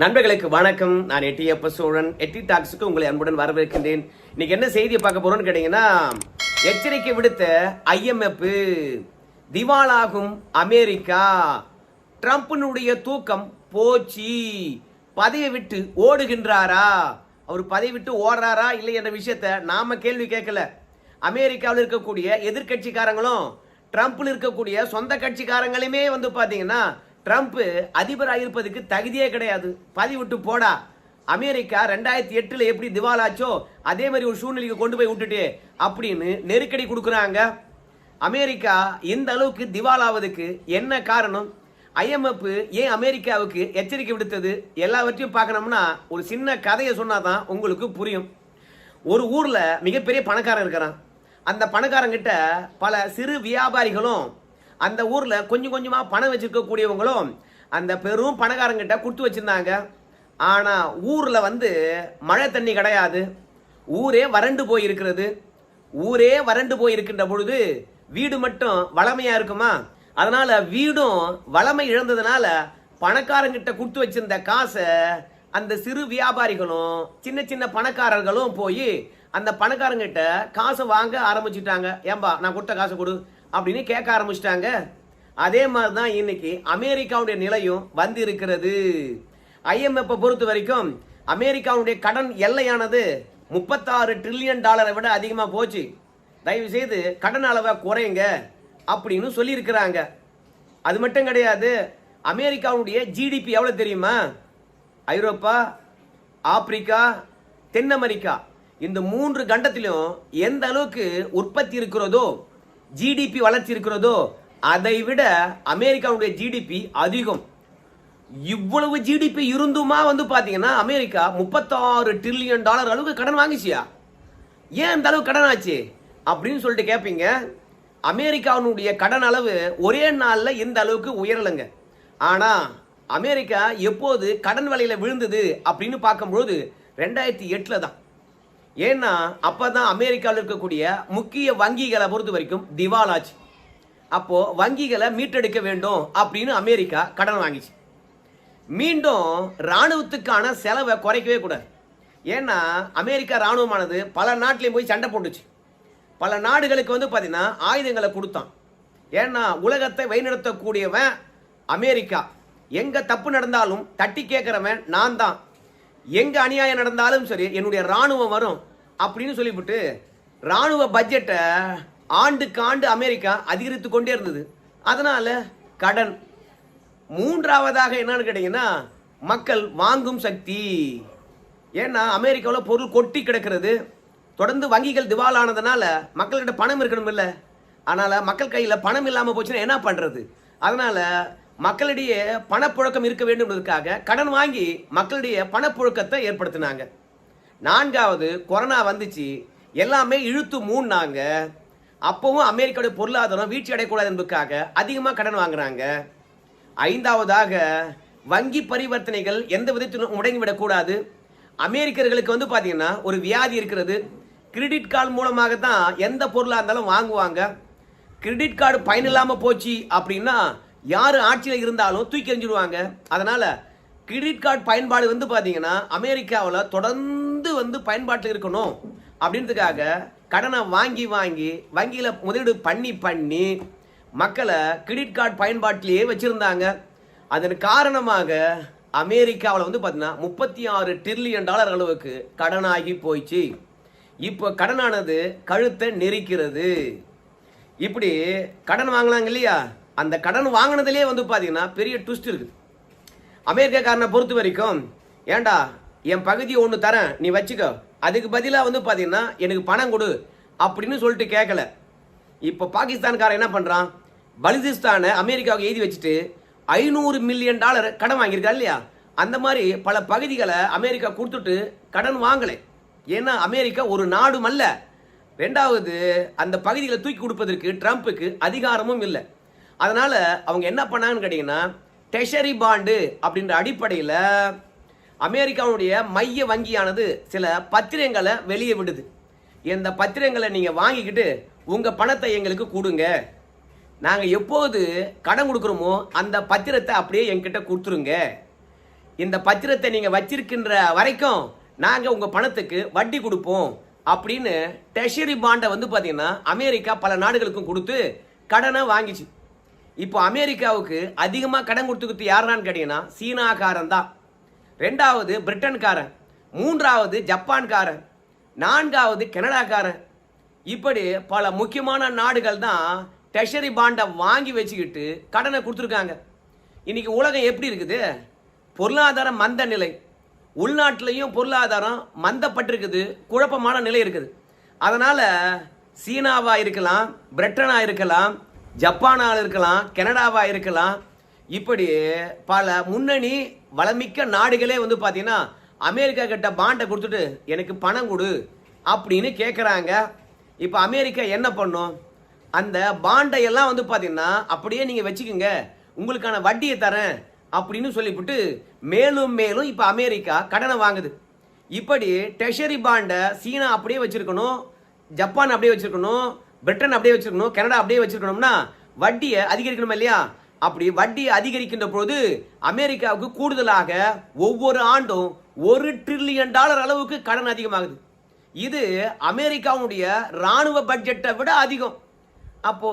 நண்பர்களுக்கு வணக்கம். நான் எட்டி எப்ப சோழன். எட்டி டாக்ஸுக்கு உங்களை அன்புடன் வரவேற்கின்றேன். இன்னைக்கு என்ன செய்தியை பார்க்க போறோம்னு கேட்டீங்கன்னா எச்சரிக்கை விடுத்த ஐஎம்எஃப் திவாலாகும் அமெரிக்கா. ட்ரம்ப்பினுடைய தூக்கம் போச்சு. பதவியை விட்டு ஓடுகின்றாரா? அவர் பதவி விட்டு ஓடுறாரா? இல்லை என்ற விஷயத்த நாம கேள்வி கேட்கல. அமெரிக்காவில் இருக்கக்கூடிய எதிர்க்கட்சிக்காரங்களும் ட்ரம்ப்ல இருக்கக்கூடிய சொந்த கட்சிக்காரங்களுமே வந்து பாத்தீங்கன்னா ட்ரம்ப் அதிபராக இருப்பதுக்கு தகுதியே கிடையாது. பதிவிட்டு போடா. அமெரிக்கா ரெண்டாயிரத்தி எட்டில் எப்படி திவாலாச்சோ அதே மாதிரி ஒரு சூழ்நிலைக்கு கொண்டு போய் விட்டுட்டு அப்படின்னு நெருக்கடி கொடுக்குறாங்க. அமெரிக்கா இந்த அளவுக்கு திவாலாவதுக்கு என்ன காரணம்? ஐஎம்எஃப் ஏன் அமெரிக்காவுக்கு எச்சரிக்கை விடுத்தது? எல்லாவற்றையும் பார்க்கணும்னா ஒரு சின்ன கதையை சொன்னாதான் உங்களுக்கு புரியும். ஒரு ஊரில் மிகப்பெரிய பணக்காரன் இருக்கிறான். அந்த பணக்காரங்கிட்ட பல சிறு வியாபாரிகளும் அந்த ஊரில் கொஞ்சம் கொஞ்சமாக பணம் வச்சுருக்கக்கூடியவங்களும் அந்த பெரும் பணக்காரங்கிட்ட கொடுத்து வச்சிருந்தாங்க. ஆனால் ஊரில் வந்து மழை தண்ணி கிடையாது. ஊரே வறண்டு போயிருக்கிறது. ஊரே வறண்டு போயிருக்கின்ற பொழுது வீடு மட்டும் வளமையாக இருக்குமா? அதனால் வீடும் வளமை இழந்ததுனால பணக்காரங்கிட்ட கொடுத்து வச்சிருந்த காசை அந்த சிறு வியாபாரிகளும் சின்ன சின்ன பணக்காரர்களும் போய் அந்த பணக்காரங்கிட்ட காசை வாங்க ஆரம்பிச்சுட்டாங்க. ஏம்பா நான் கொடுத்த காசை கொடு. அப்படின்னு கேட்க ஆரம்பிச்சிட்டாங்க. அதே மாதிரி தான் இன்னைக்கு அமெரிக்காவுடைய நிலையும் வந்து இருக்கிறது ஐஎம்எஃப் பொறுத்த வரைக்கும் அமெரிக்காவுடைய கடன் எல்லையானது முப்பத்தாறு ட்ரில்லியன் டாலரை விட அதிகமாக போச்சு. தயவு செய்து கடன் அளவை குறையுங்க அப்படின்னு சொல்லியிருக்கிறாங்க. அது மட்டும் கிடையாது அமெரிக்காவுடைய ஜிடிபி எவ்வளோ தெரியுமா? ஐரோப்பா ஆப்பிரிக்கா தென் அமெரிக்கா. இந்த மூன்று கண்டத்திலும் எந்த அளவுக்கு உற்பத்தி இருக்கிறதோ ஜிடிபி வளர்ச்சி இருக்கிறதோ அதை விட அமெரிக்காவுடைய ஜிடிபி அதிகம். இவ்வளவு ஜிடிபி இருந்துமா வந்து பார்த்தீங்கன்னா அமெரிக்கா முப்பத்தாறு ட்ரில்லியன் டாலர் அளவுக்கு கடன் வாங்கிச்சியா? ஏன் அந்த அளவு கடன் ஆச்சு? அப்படின்னு சொல்லிட்டு கேட்பீங்க அமெரிக்காவினுடைய கடன் அளவு ஒரே நாளில் இந்த அளவுக்கு உயரலைங்க. ஆனால் அமெரிக்கா எப்போது கடன் வலையில் விழுந்தது அப்படின்னு பார்க்கும்பொழுது ரெண்டாயிரத்தி எட்டில் தான். ஏன்னா அப்போ தான் அமெரிக்காவில் இருக்கக்கூடிய முக்கிய வங்கிகளை பொறுத்த வரைக்கும் திவாலாச்சு. அப்போது வங்கிகளை மீட்டெடுக்க வேண்டும் அப்படின்னு அமெரிக்கா கடன் வாங்கிச்சு. மீண்டும் ராணுவத்துக்கான செலவை குறைக்கவே கூடாது. ஏன்னா அமெரிக்கா ராணுவமானது பல நாட்டிலையும் போய் சண்டை போட்டுச்சு. பல நாடுகளுக்கு வந்து பார்த்தீங்கன்னா ஆயுதங்களை கொடுத்தான். ஏன்னா உலகத்தை வழிநடத்தக்கூடியவன் அமெரிக்கா. எங்கே தப்பு நடந்தாலும் தட்டி கேட்குறவன் நான் தான் எங்க அநியாயம் நடந்தாலும் சரி என்னுடைய ராணுவம் வரும் அப்படின்னு சொல்லிவிட்டு ராணுவ பட்ஜெட்டை ஆண்டுக்கு ஆண்டு அமெரிக்கா அதிகரித்து கொண்டே இருந்தது. அதனால கடன். மூன்றாவதாக என்னன்னு கேட்டீங்கன்னா மக்கள் வாங்கும் சக்தி. ஏன்னா அமெரிக்காவில் பொருள் கொட்டி கிடக்கிறது. தொடர்ந்து வங்கிகள் திவாலானதுனால மக்கள்கிட்ட பணம் இருக்கணும் இல்லை அதனால மக்கள் கையில் பணம் இல்லாமல் போச்சுன்னா என்ன பண்ணுறது அதனால மக்களிடையே பணப்புழக்கம் இருக்க வேண்டும் என்பதற்காக கடன் வாங்கி மக்களிடையே பணப்புழக்கத்தை ஏற்படுத்தினாங்க. நான்காவது கொரோனா வந்துச்சு. எல்லாமே இழுத்து மூடினாங்க. அப்பவும் அமெரிக்காவுடைய பொருளாதாரம் வீழ்ச்சி அடையக்கூடாது என்பதற்காக அதிகமாக கடன் வாங்குறாங்க. ஐந்தாவதாக வங்கி பரிவர்த்தனைகள் எந்த விதத்திலும் முடங்கிவிடக்கூடாது. அமெரிக்கர்களுக்கு வந்து பார்த்தீங்கன்னா ஒரு வியாதி இருக்கிறது. கிரெடிட் கார்டு மூலமாக தான் எந்த பொருளாக இருந்தாலும் வாங்குவாங்க. கிரெடிட் கார்டு பயனில்லாமல் போச்சு அப்படின்னா யார் ஆட்சியில் இருந்தாலும் தூக்கி எறிஞ்சிடுவாங்க. அதனால் கிரெடிட் கார்டு பயன்பாடு வந்து பார்த்தீங்கன்னா அமெரிக்காவில் தொடர்ந்து வந்து பயன்பாட்டில் இருக்கணும். அப்படின்றதுக்காக கடனை வாங்கி வாங்கி வங்கியில் முதலீடு பண்ணி பண்ணி மக்களை கிரெடிட் கார்டு பயன்பாட்டிலேயே வச்சுருந்தாங்க. அதன் காரணமாக அமெரிக்காவில் வந்து பார்த்தீங்கன்னா முப்பத்தி ஆறு ட்ரில்லியன் டாலர் அளவுக்கு கடனாகி போயிடுச்சு. இப்போ கடனானது கழுத்தை நெரிக்கிறது. இப்படி கடன் வாங்கினாங்க இல்லையா? அந்த கடன் வாங்கினதுலேயே வந்து பார்த்தீங்கன்னா பெரிய ட்விஸ்ட் இருக்குது. அமெரிக்காக்காரனை பொறுத்த வரைக்கும் ஏன்டா என் பகுதியை ஒன்று தரேன் நீ வச்சுக்கோ. அதுக்கு பதிலாக வந்து பார்த்தீங்கன்னா எனக்கு பணம் கொடு அப்படின்னு சொல்லிட்டு கேட்கல இப்போ பாகிஸ்தான்காரன் என்ன பண்ணுறான் பலுசிஸ்தானை அமெரிக்காவுக்கு எழுதி வச்சுட்டு ஐநூறு மில்லியன் டாலர் கடன் வாங்கியிருக்கா இல்லையா? அந்த மாதிரி பல பகுதிகளை அமெரிக்கா கொடுத்துட்டு கடன் வாங்கலை. ஏன்னா அமெரிக்கா ஒரு நாடும் அல்ல. ரெண்டாவது அந்த பகுதிகளை தூக்கி கொடுப்பதற்கு ட்ரம்ப்புக்கு அதிகாரமும் இல்லை. அதனால அவங்க என்ன பண்ணாங்கன்னு கேட்டிங்கன்னா டெஷரி பாண்டு அப்படின்ற அடிப்படையில் அமெரிக்காவுடைய மைய வங்கியானது சில பத்திரங்களை வெளியே விடுது. இந்த பத்திரங்களை நீங்கள் வாங்கிக்கிட்டு உங்கள் பணத்தை எங்களுக்கு கொடுங்க. நாங்கள் எப்போது கடன் கொடுக்குறோமோ அந்த பத்திரத்தை அப்படியே எங்கிட்ட கொடுத்துருங்க. இந்த பத்திரத்தை நீங்கள் வச்சிருக்கின்ற வரைக்கும் நாங்கள் உங்கள் பணத்துக்கு வட்டி கொடுப்போம் அப்படின்னு டெஷரி பாண்டை வந்து பார்த்தீங்கன்னா அமெரிக்கா பல நாடுகளுக்கும் கொடுத்து கடனை வாங்கிச்சு. இப்போ அமெரிக்காவுக்கு அதிகமாக கடன் கொடுத்துக்கிட்டு யாருனான்னு கேட்டிங்கன்னா சீனாக்காரன் தான் ரெண்டாவது பிரிட்டன்காரன். மூன்றாவது ஜப்பான்காரன். நான்காவது கனடாக்காரன். இப்படி பல முக்கியமான நாடுகள் தான் டெஷரி பாண்டை வாங்கி வச்சுக்கிட்டு கடனை கொடுத்துருக்காங்க. இன்றைக்கி உலகம் எப்படி இருக்குது? பொருளாதார மந்த நிலை. உள்நாட்டிலையும் பொருளாதாரம் மந்தப்பட்டிருக்குது. குழப்பமான நிலை இருக்குது. அதனால் சீனாவாக இருக்கலாம் பிரிட்டனாக இருக்கலாம் ஜப்பானாக இருக்கலாம் கனடாவாக இருக்கலாம் இப்படி பல முன்னணி வளமிக்க நாடுகளே வந்து பார்த்தீங்கன்னா அமெரிக்கா கிட்ட பாண்டை கொடுத்துட்டு எனக்கு பணம் கொடு அப்படின்னு கேட்குறாங்க இப்போ அமெரிக்கா என்ன பண்ணும்? அந்த பாண்டை எல்லாம் வந்து பார்த்தீங்கன்னா அப்படியே நீங்கள் வச்சுக்கோங்க. உங்களுக்கான வட்டியை தரேன் அப்படின்னு சொல்லிவிட்டு மேலும் மேலும் இப்போ அமெரிக்கா கடனை வாங்குது. இப்படி டெஷரி பாண்டை சீனா அப்படியே வச்சுருக்கணும் ஜப்பான் அப்படியே வச்சுருக்கணும் பிரிட்டன் அப்படியே வச்சிருக்கணும் கனடா அப்படியே வச்சிருக்கணும்னா வட்டியை அதிகரிக்கணும் இல்லையா? அப்படி வட்டியை அதிகரிக்கின்ற பொழுது அமெரிக்காவுக்கு கூடுதலாக ஒவ்வொரு ஆண்டும் ஒரு ட்ரில்லியன் டாலர் அளவுக்கு கடன் அதிகமாகுது. இது அமெரிக்காவுடைய ராணுவ பட்ஜெட்டை விட அதிகம். அப்போ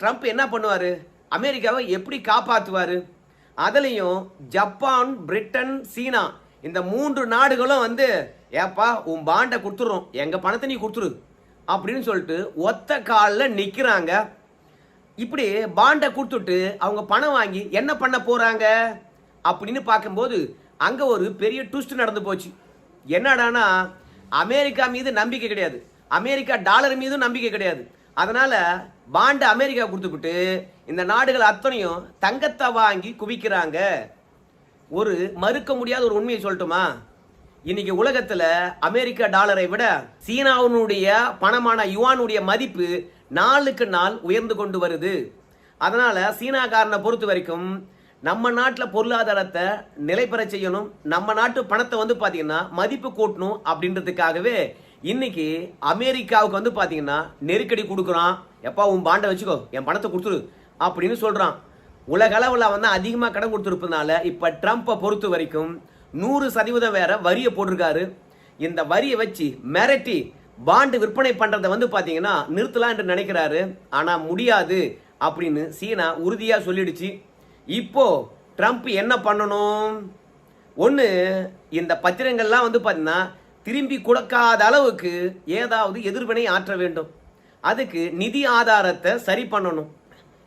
ட்ரம்ப் என்ன பண்ணுவார்? அமெரிக்காவை எப்படி காப்பாற்றுவார் அதுலேயும் ஜப்பான் பிரிட்டன் சீனா இந்த மூன்று நாடுகளும் வந்து ஏப்பா உன் பாண்டை கொடுத்துட்றோம். எங்கள் பணத்தை நீ கொடுத்துரு. அப்படின்னு சொல்லிட்டு ஒத்த காலில் நிற்கிறாங்க இப்படி பாண்டை கொடுத்துட்டு அவங்க பணம் வாங்கி என்ன பண்ண போகிறாங்க அப்படின்னு பார்க்கும்போது அங்கே ஒரு பெரிய ட்விஸ்ட் நடந்து போச்சு. என்னடானா அமெரிக்கா மீது நம்பிக்கை கிடையாது. அமெரிக்கா டாலர் மீதும் நம்பிக்கை கிடையாது. அதனால் பாண்டை அமெரிக்கா கொடுத்துக்கிட்டு இந்த நாடுகள் அத்தனையும் தங்கத்தை வாங்கி குவிக்கிறாங்க. ஒரு மறுக்க முடியாத ஒரு உண்மையை சொல்லட்டுமா? இன்னைக்கு உலகத்துல அமெரிக்க டாலரை விட சீனாவினுடைய பணமான யுவானுடைய மதிப்பு நாளுக்கு நாள் உயர்ந்து கொண்டு வருது. அதனால சீனாக்காரனை பொறுத்த வரைக்கும் நம்ம நாட்டில் பொருளாதாரத்தை நிலைபெற செய்யணும். நம்ம நாட்டு பணத்தை வந்து பார்த்தீங்கன்னா மதிப்பு கூட்டணும் அப்படின்றதுக்காகவே இன்னைக்கு அமெரிக்காவுக்கு வந்து பார்த்தீங்கன்னா நெருக்கடி கொடுக்குறான். எப்பா உன் பாண்டை வச்சுக்கோ என் பணத்தை கொடுத்துரு அப்படின்னு சொல்கிறான் உலகளவில் வந்து அதிகமாக கடன் கொடுத்துருப்பதுனால இப்போ ட்ரம்ப்பை பொறுத்த வரைக்கும் நூறு சதவீதம் வேற வரியை போட்டிருக்காரு. இந்த வரியை வச்சு மிரட்டி பாண்டு விற்பனை பண்ணுறதை வந்து பார்த்தீங்கன்னா நிறுத்தலாம் என்று நினைக்கிறாரு. ஆனால் முடியாது அப்படின்னு சீனா உறுதியாக சொல்லிடுச்சு. இப்போ ட்ரம்ப் என்ன பண்ணணும்? ஒன்று இந்த பத்திரங்கள்லாம் வந்து பார்த்தீங்கன்னா திரும்பி கொடுக்காத அளவுக்கு ஏதாவது எதிர்வினை ஆற்ற வேண்டும். அதுக்கு நிதி ஆதாரத்தை சரி பண்ணணும்.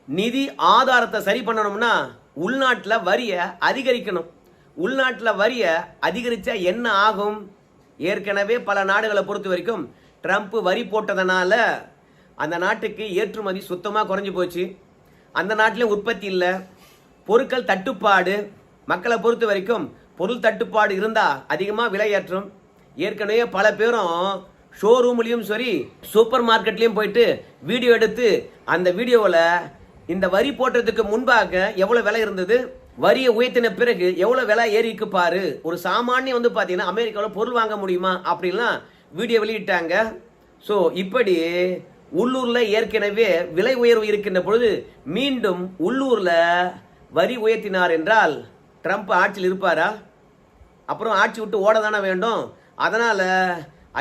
நிதி ஆதாரத்தை சரி பண்ணணும்னா உள்நாட்டில் வரியை அதிகரிக்கணும். உள்நாட்டில் வரியை அதிகரித்தா என்ன ஆகும்? ஏற்கனவே பல நாடுகளை பொறுத்த வரைக்கும் ட்ரம்ப் வரி போட்டதனால அந்த நாட்டுக்கு ஏற்றுமதி சுத்தமாக குறைஞ்சி போச்சு. அந்த நாட்டிலையும் உற்பத்தி இல்லை. பொருட்கள் தட்டுப்பாடு. மக்களை பொறுத்த வரைக்கும் பொருள் தட்டுப்பாடு இருந்தால் அதிகமாக விலையேற்றம் ஏற்கனவே பல பேரும் ஷோரூம்லேயும் சரி சூப்பர் மார்க்கெட்லேயும் போயிட்டு வீடியோ எடுத்து அந்த வீடியோவில் இந்த வரி போட்டதுக்கு முன்பாக எவ்வளோ விலை இருந்தது? வரியை உயர்த்தின பிறகு எவ்வளோ விலை ஏறிக்கு பாரு? ஒரு சாமானியம் வந்து பார்த்தீங்கன்னா அமெரிக்காவில் பொருள் வாங்க முடியுமா அப்படின்லாம் வீடியோ வெளியிட்டாங்க. ஸோ இப்படி உள்ளூரில் ஏற்கனவே விலை உயர்வு இருக்கின்ற பொழுது மீண்டும் உள்ளூரில் வரி உயர்த்தினார் என்றால் ட்ரம்ப் ஆட்சியில் இருப்பாரா? அப்புறம் ஆட்சி விட்டு ஓட தானே வேண்டும்? அதனால்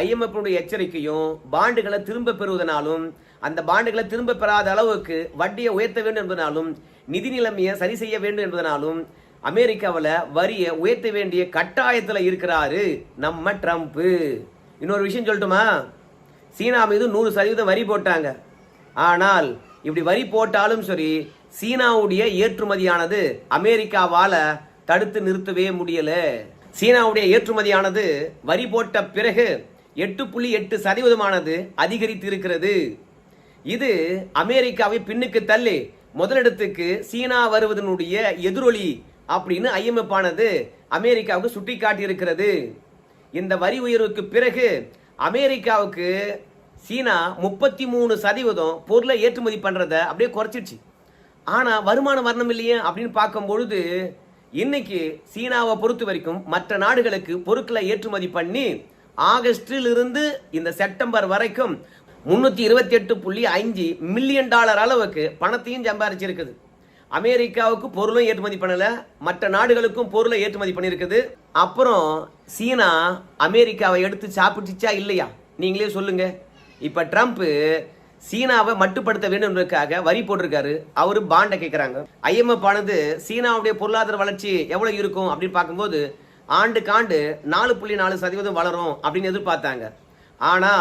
ஐஎம்எஃப்னுடைய எச்சரிக்கையும் பாண்டுகளை திரும்ப பெறுவதனாலும் அந்த பாண்டுகளை திரும்ப பெறாத அளவுக்கு வட்டியை உயர்த்த வேண்டும் என்பதனாலும் நிதி நிலைமையை சரி செய்ய வேண்டும் என்பதனாலும் அமெரிக்காவில் வரியை உயர்த்த வேண்டிய கட்டாயத்தில் இருக்கிறாரு நம்ம ட்ரம்ப்பு இன்னொரு விஷயம் சொல்லட்டுமா? சீனா மீது நூறு சதவீதம் வரி போட்டாங்க. ஆனால் இப்படி வரி போட்டாலும் சரி சீனாவுடைய ஏற்றுமதியானது அமெரிக்காவால் தடுத்து நிறுத்தவே முடியல. சீனாவுடைய ஏற்றுமதியானது வரி போட்ட பிறகு எட்டு புள்ளி எட்டு சதவீதமானது அதிகரித்து இருக்கிறது இது அமெரிக்காவை பின்னுக்கு தள்ளி முதலிடத்துக்கு சீனா வருவதனுடைய எதிரொலி அப்படின்னு ஐஎம்எஃப் ஆனது அமெரிக்காவுக்கு சுட்டி இருக்கிறது இந்த வரி உயர்வுக்கு பிறகு அமெரிக்காவுக்கு சீனா முப்பத்தி மூணு சதவீதம் பொருளை ஏற்றுமதி பண்ணுறத அப்படியே குறைச்சிடுச்சு. ஆனால் வருமானம் வரணும் இல்லையே அப்படின்னு பார்க்கும் பொழுது இன்னைக்கு சீனாவை பொறுத்த வரைக்கும் மற்ற நாடுகளுக்கு பொருட்களை ஏற்றுமதி பண்ணி ஆகஸ்டிலிருந்து இந்த செப்டம்பர் வரைக்கும் முந்நூற்றி இருபத்தி எட்டு புள்ளி அஞ்சு மில்லியன் டாலர் அளவுக்கு பணத்தையும் சம்பாரிச்சிருக்குது. அமெரிக்காவுக்கு பொருளும் ஏற்றுமதி பண்ணல மற்ற நாடுகளுக்கும் பொருளை ஏற்றுமதி பண்ணியிருக்குது அப்புறம் சீனா அமெரிக்காவை எடுத்து சாப்பிட்டுச்சா இல்லையா? நீங்களே சொல்லுங்க. இப்போ ட்ரம்ப்பு சீனாவை மட்டுப்படுத்த வேண்டும்ன்றதுக்காக வரி போட்டிருக்காரு. அவர் பாண்டை கேட்குறாங்க ஐஎம்எஃப் ஆனது சீனாவுடைய பொருளாதார வளர்ச்சி எவ்வளோ இருக்கும் அப்படின்னு பார்க்கும்போது ஆண்டுக்கு ஆண்டு நாலு புள்ளி நாலு சதவீதம் வளரும் அப்படின்னு எதிர்பார்த்தாங்க. ஆனா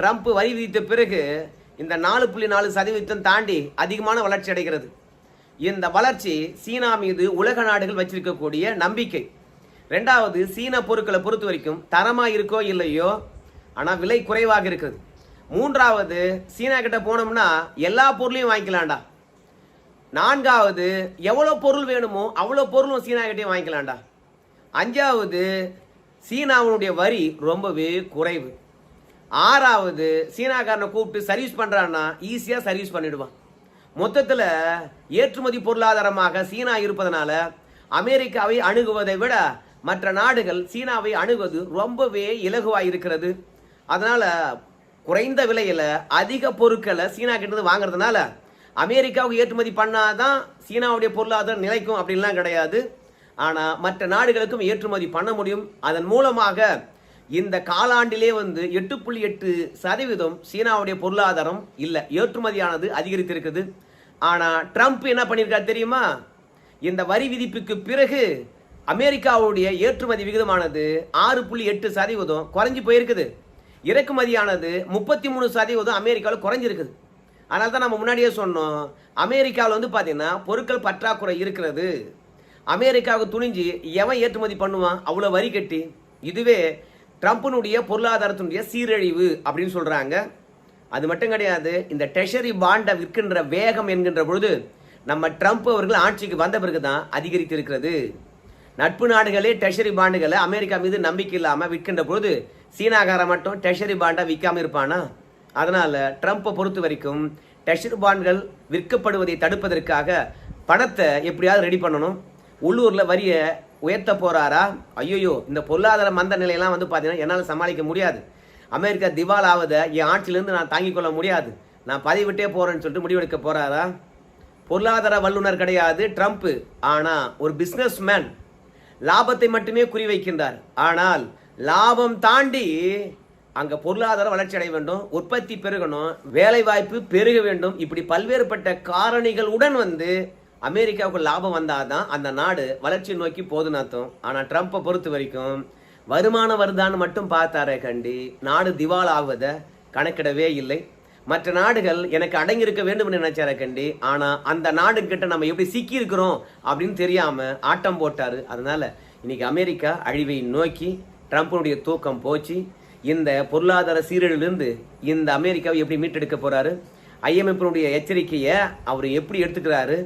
ட்ரம்ப் வரி விதித்த பிறகு இந்த நாலு புள்ளி நாலு சதவீதம் தாண்டி அதிகமான வளர்ச்சி அடைகிறது. இந்த வளர்ச்சி சீனா மீது உலக நாடுகள் வச்சிருக்கக்கூடிய நம்பிக்கை. ரெண்டாவது சீன பொருட்களை பொறுத்த வரைக்கும் தரமாக இருக்கோ இல்லையோ ஆனால் விலை குறைவாக இருக்குது. மூன்றாவது சீனா கிட்ட போனோம்னா எல்லா பொருளையும் வாங்கிக்கலாம்டா. நான்காவது எவ்வளோ பொருள் வேணுமோ அவ்வளோ பொருளும் சீனா கிட்டே வாங்கிக்கலாம்டா. அஞ்சாவது சீனாவுடைய வரி ரொம்பவே குறைவு. ஆறாவது சீனாக்காரனை கூப்பிட்டு சர்வீஸ் பண்ணுறான்னா ஈஸியாக சர்வீஸ் பண்ணிடுவான். மொத்தத்தில் ஏற்றுமதி பொருளாதாரமாக சீனா இருப்பதனால அமெரிக்காவை அணுகுவதை விட மற்ற நாடுகள் சீனாவை அணுகுவது ரொம்பவே இலகுவாக இருக்கிறது அதனால் குறைந்த விலையில் அதிக பொருட்களை சீனா கிட்ட வாங்குறதுனால அமெரிக்காவுக்கு ஏற்றுமதி பண்ணாதான் சீனாவுடைய பொருளாதாரம் நிலைக்கும் அப்படின்லாம் கிடையாது. ஆனால் மற்ற நாடுகளுக்கும் ஏற்றுமதி பண்ண முடியும். அதன் மூலமாக இந்த காலாண்டிலே வந்து எட்டு புள்ளி எட்டு சதவீதம் சீனாவுடைய பொருளாதாரம் இல்லை ஏற்றுமதியானது அதிகரித்திருக்குது. ஆனா ட்ரம்ப் என்ன பண்ணியிருக்காரு தெரியுமா? இந்த வரி விதிப்புக்கு பிறகு அமெரிக்காவுடைய ஏற்றுமதி விகிதமானது ஆறு புள்ளி எட்டு சதவீதம் குறைஞ்சு போயிருக்குது. இறக்குமதியானது முப்பத்தி மூணு சதவீதம் அமெரிக்காவில் குறைஞ்சிருக்குது. அதனால தான் நம்ம முன்னாடியே சொன்னோம் அமெரிக்காவில் வந்து பார்த்தீங்கன்னா பொருட்கள் பற்றாக்குறை இருக்கிறது. அமெரிக்காவுக்கு துணிஞ்சு எவன் ஏற்றுமதி பண்ணுவான்? அவ்வளோ வரி கட்டி. இதுவே ட்ரம்ப்பினுடைய பொருளாதாரத்தினுடைய சீரழிவு அப்படின்னு சொல்கிறாங்க அது மட்டும் கிடையாது இந்த டெஷரி பாண்டை விற்கின்ற வேகம் என்கின்ற பொழுது நம்ம ட்ரம்ப் அவர்கள் ஆட்சிக்கு வந்த பிறகு தான் அதிகரித்து இருக்கிறது நட்பு நாடுகளே டெஷரி பாண்டுகளை அமெரிக்கா மீது நம்பிக்கை இல்லாமல் விற்கின்ற பொழுது சீனாகாரன் மட்டும் டெஷரி பாண்டை விற்காம இருப்பானா? அதனால் ட்ரம்ப்பை பொறுத்த வரைக்கும் டெஷரி பாண்டுகள் விற்கப்படுவதை தடுப்பதற்காக பணத்தை எப்படியாவது ரெடி பண்ணணும். உள்ளூரில் வரியை உயர்த்த போகிறாரா ஐயோ இந்த பொருளாதார மந்த நிலையெல்லாம் வந்து பார்த்தீங்கன்னா என்னால் சமாளிக்க முடியாது. அமெரிக்கா திவால் ஆவதை என் ஆட்சியிலேருந்து நான் தாங்கிக் கொள்ள முடியாது. நான் பதிவிட்டே போகிறேன்னு சொல்லிட்டு முடிவெடுக்க போகிறாரா பொருளாதார வல்லுநர் கிடையாது ட்ரம்ப்பு ஆனால் ஒரு பிஸ்னஸ் மேன் லாபத்தை மட்டுமே குறிவைக்கின்றார். ஆனால் லாபம் தாண்டி அங்கே பொருளாதார வளர்ச்சி அடைய வேண்டும் உற்பத்தி பெருகணும் வேலைவாய்ப்பு பெருக வேண்டும் இப்படி பல்வேறுபட்ட காரணிகளுடன் வந்து அமெரிக்காவுக்கு லாபம் வந்தாதான் அந்த நாடு வளர்ச்சி நோக்கி போதுன்னு அர்த்தம். ஆனால் ட்ரம்ப்பை பொறுத்த வரைக்கும் வருமானம் வருதான்னு மட்டும் பார்த்தாரே கண்டி நாடு திவால் ஆவதை கணக்கிடவே இல்லை. மற்ற நாடுகள் எனக்கு அடங்கியிருக்க வேண்டும் என்று நினைச்சார கண்டி ஆனால் அந்த நாடு கிட்ட நம்ம எப்படி சிக்கியிருக்கிறோம் அப்படின்னு தெரியாம ஆட்டம் போட்டார். அதனால இன்னைக்கு அமெரிக்கா அழிவை நோக்கி ட்ரம்ப்பினுடைய தூக்கம் போச்சு. இந்த பொருளாதார சீரழிலிருந்து இந்த அமெரிக்காவை எப்படி மீட்டெடுக்க போறாரு? ஐஎம்எஃப்னுடைய எச்சரிக்கையை அவர் எப்படி எடுத்துக்கிறாரு?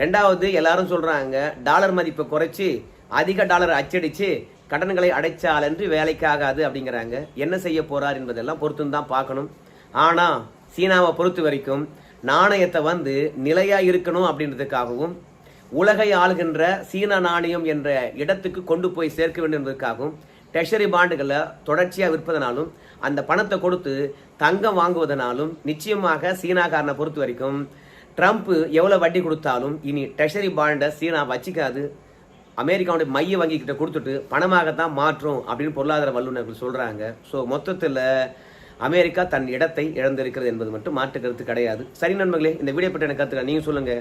ரெண்டாவது எல்லாரும் சொல்றாங்க டாலர் மதிப்பை குறைச்சி அதிக டாலர் அச்சடிச்சு கடன்களை அடைச்சால் என்று வேலைக்காகாது அப்படிங்கிறாங்க. என்ன செய்ய போறார் என்பதெல்லாம் பொறுத்து தான் பார்க்கணும். ஆனா சீனாவை பொறுத்த வரைக்கும் நாணயத்தை வந்து நிலையா இருக்கணும் அப்படின்றதுக்காகவும் உலகை ஆளுகின்ற சீன நாணயம் என்ற இடத்துக்கு கொண்டு போய் சேர்க்க வேண்டும் என்பதற்காகவும் டெஷரி பாண்டுகளை தொடர்ச்சியாக விற்பதனாலும் அந்த பணத்தை கொடுத்து தங்கம் வாங்குவதனாலும் நிச்சயமாக சீனாக்காரனை பொறுத்த வரைக்கும் ட்ரம்ப் எவ்வளோ வட்டி கொடுத்தாலும் இனி ட்ரெஷரி பாண்டை சீனா வச்சிக்காது. அமெரிக்காவுடைய மைய வங்கிக்கிட்ட கொடுத்துட்டு பணமாகத்தான் மாற்றும் அப்படின்னு பொருளாதார வல்லுநர்கள் சொல்றாங்க. ஸோ மொத்தத்தில் அமெரிக்கா தன் இடத்தை இழந்திருக்கிறது என்பது மட்டும் மாற்று கருத்து கிடையாது. சரி நண்பர்களே இந்த வீடியோ பற்றி எனக்கு கருத்துக்கள்? நீங்கள் சொல்லுங்க.